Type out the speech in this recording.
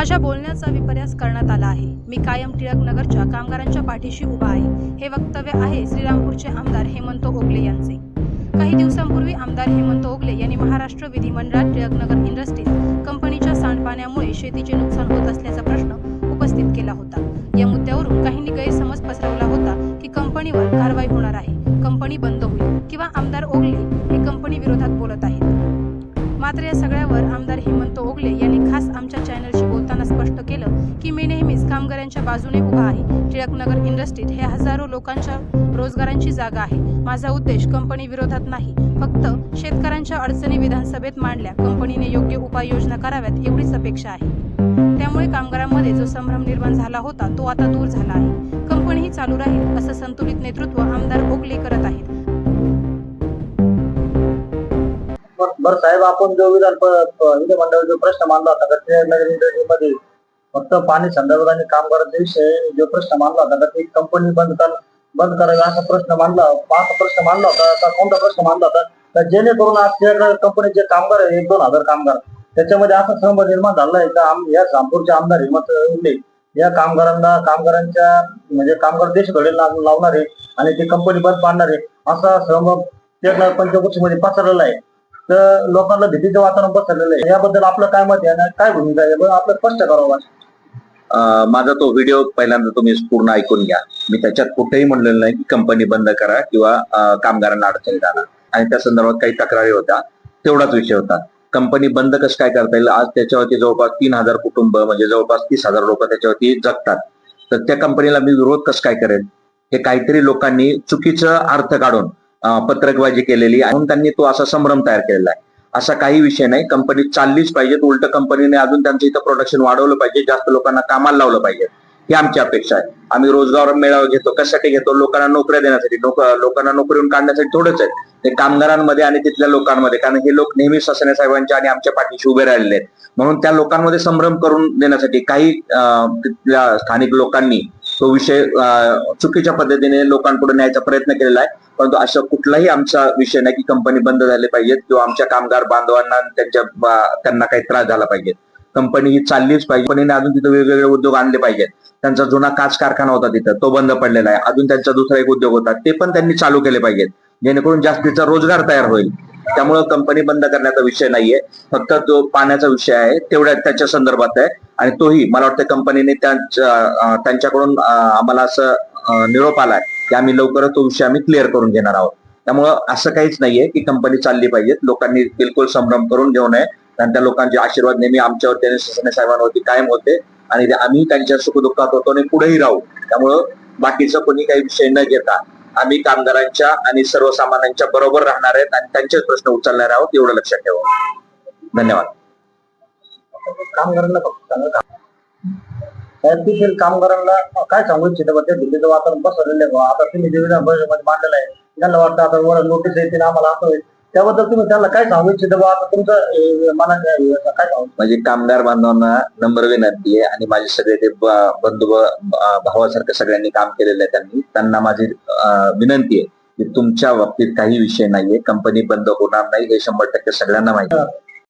माझ्या बोलण्याचा विपर्यास करण्यात आला आहे. मी कायम टिळकनगरच्या कामगारांच्या पाठीशी उभा आहे. हे वक्तव्य आहे श्रीरामपूरचे आमदार हेमंत ओगले यांचे. काही दिवसांपूर्वी आमदार हेमंत ओगले यांनी महाराष्ट्र विधिमंडळात टिळकनगर इंडस्ट्रीज कंपनीच्या सांडपाण्यामुळे शेतीचे नुकसान होत असल्याचा प्रश्न उपस्थित केला होता. या मुद्द्यावरून काहींनी गैरसमज पसरवला होता की कंपनीवर कारवाई होणार आहे. कंपनी बंद होईल किंवा आमदार ओगले हे कंपनी विरोधात बोलत आहेत. मात्र या सगळ्यावर आमदार हेमंत ओगले यांनी खास आमच्या चॅनलशी बोलताना स्पष्ट केलं की मी नेहमीच कामगारांच्या बाजूने उभा आहे. टिळकनगर इंडस्ट्रीत हे हजारो लोकांच्या रोजगारांची जागा आहे. माझा उद्देश कंपनी विरोधात नाही. फक्त शेतकऱ्यांच्या अडचणी विधानसभेत मांडल्या. कंपनीने योग्य उपाययोजना कराव्यात एवढीच अपेक्षा आहे. त्यामुळे कामगारांमध्ये जो संभ्रम निर्माण झाला होता तो आता दूर झाला आहे. कंपनी ही चालू राहील असं संतुलित नेतृत्व आमदार ओगले करत आहेत. बरं साहेब आपण जो विधान प- प- विधिमंडळ जो प्रश्न मांडला होता का इंडस्ट्रीमध्ये फक्त पाणी संदर्भात आणि कामगारांचा विषय जो प्रश्न मांडला होता का ती कंपनी बंद कर बंद करावी असा प्रश्न मांडला असा प्रश्न मांडला होता का कोणता प्रश्न मांडला होता तर जेणेकरून आज कंपनीचे कामगार आहे एक दोन हजार कामगार. त्याच्यामध्ये असा संबंध निर्माण झाला आहे का आम- या रामपूरचे आमदार हेमंत उल्ले या कामगारांना कामगारांच्या म्हणजे कामगार देश घडे लावणारे आणि ती कंपनी बंद पाडणारे असा सहमत पंचकृषीमध्ये पसरलेला आहे. तर लोकांना भीतीचं वातावरण पसरलेलं आहे. याबद्दल आपलं काय मत आहे आणि काय भूमिका आहे? याबद्दल आपलं स्पष्ट करावं अं, माझा तो व्हिडिओ पहिल्यांदा तुम्ही पूर्ण ऐकून घ्या. मी त्याच्यात कुठेही म्हणलेलं नाही की कंपनी बंद करा किंवा अं, कामगारांना अडचणीत आणा आणि त्या संदर्भात काही तक्रारी होत्या. तेवढाच विषय होता. कंपनी बंद कसं काय करता येईल? आज त्याच्यावरती जवळपास तीन हजार कुटुंब म्हणजे जवळपास तीस हजार लोक त्याच्यावरती जगतात. तर त्या कंपनीला मी विरोध कसं काय करेन हे काहीतरी लोकांनी चुकीचं अर्थ काढून पत्रकबाजी केलेली आहे. म्हणून त्यांनी तो असा संभ्रम तयार केलेला आहे. असा काही विषय नाही. कंपनी चाललीच पाहिजे. उलट कंपनीने अजून त्यांचं इथं प्रोडक्शन वाढवलं पाहिजे. जास्त लोकांना कामाला लावलं पाहिजे. ही आमची अपेक्षा आहे. आम्ही रोजगार मेळावा घेतो. कशासाठी घेतो? लोकांना नोकऱ्या देण्यासाठी. लोकांना नोकरीहून काढण्यासाठी थोडंच आहे. ते कामगारांमध्ये आणि तिथल्या लोकांमध्ये. कारण हे लोक नेहमी ससने साहेबांच्या आणि आमच्या पाठीशी उभे राहिलेले आहेत. म्हणून त्या लोकांमध्ये संभ्रम करून देण्यासाठी काही तिथल्या स्थानिक लोकांनी तो विषय चुकीच्या पद्धतीने लोकांपुढे न्यायचा प्रयत्न केलेला आहे. परंतु अशा कुठलाही आमचा विषय नाही की कंपनी बंद झाली पाहिजेत किंवा आमच्या कामगार बांधवांना त्यांच्या त्यांना काही त्रास झाला पाहिजे. कंपनी ही चाललीच पाहिजे. कंपनीने अजून तिथे वेगवेगळे उद्योग आणले पाहिजेत. त्यांचा जुना काच कारखाना होता तिथं. तो बंद पडलेला आहे. अजून त्यांचा दुसरा एक उद्योग होता. ते पण त्यांनी चालू केले पाहिजेत. जेणेकरून जास्तीचा रोजगार तयार होईल. त्यामुळे कंपनी बंद करण्याचा विषय नाहीये. फक्त जो पाण्याचा विषय आहे तेवढ्या त्याच्या संदर्भात आहे. आणि तोही मला वाटतं कंपनीने त्यांच्या त्यांच्याकडून आम्हाला असं निरोप आलाय. की आम्ही लवकरच तो विषय आम्ही क्लिअर करून घेणार आहोत. त्यामुळं असं काहीच नाहीये की कंपनी चालली पाहिजेत. लोकांनी बिलकुल संभ्रम करून घेऊ नये. कारण त्या लोकांचे आशीर्वाद नेहमी आमच्यावरती आणि ससने साहेबांवरती कायम होते. आणि आम्ही त्यांच्या सुखदुःखात होतो आणि पुढेही राहू. त्यामुळं बाकीचं कोणी काही विषय न घेता आम्ही कामगारांच्या आणि सर्वसामान्यांच्या बरोबर राहणार आहेत आणि त्यांचेच प्रश्न उचलणार आहोत एवढं लक्षात ठेवा. धन्यवाद. कामगारांना फक्त कामगारांना काय सांगू इच्छित ते दिल्लीचं वातावरण बसवलेलं आहे. आता तुम्ही जे विधान परिषदेमध्ये मांडलेलं आहे त्यांना वाटतं आता वर नोटीस येतील आम्हाला असं होईल. त्याबद्दल तुम्ही त्यांना काय सांगू इच्छित बा आता तुमचं मला काय सांगू? माझी कामगार बांधवांना नंबर विनंती आहे आणि माझे सगळे ते ब- बंधू ब- भावासारखं सगळ्यांनी काम केलेलं आहे त्यांनी. त्यांना माझी अं, विनंती आहे की तुमच्या बाबतीत काही विषय नाहीये कंपनी बंद होणार नाही हे शंभर टक्के सगळ्यांना माहिती आहे.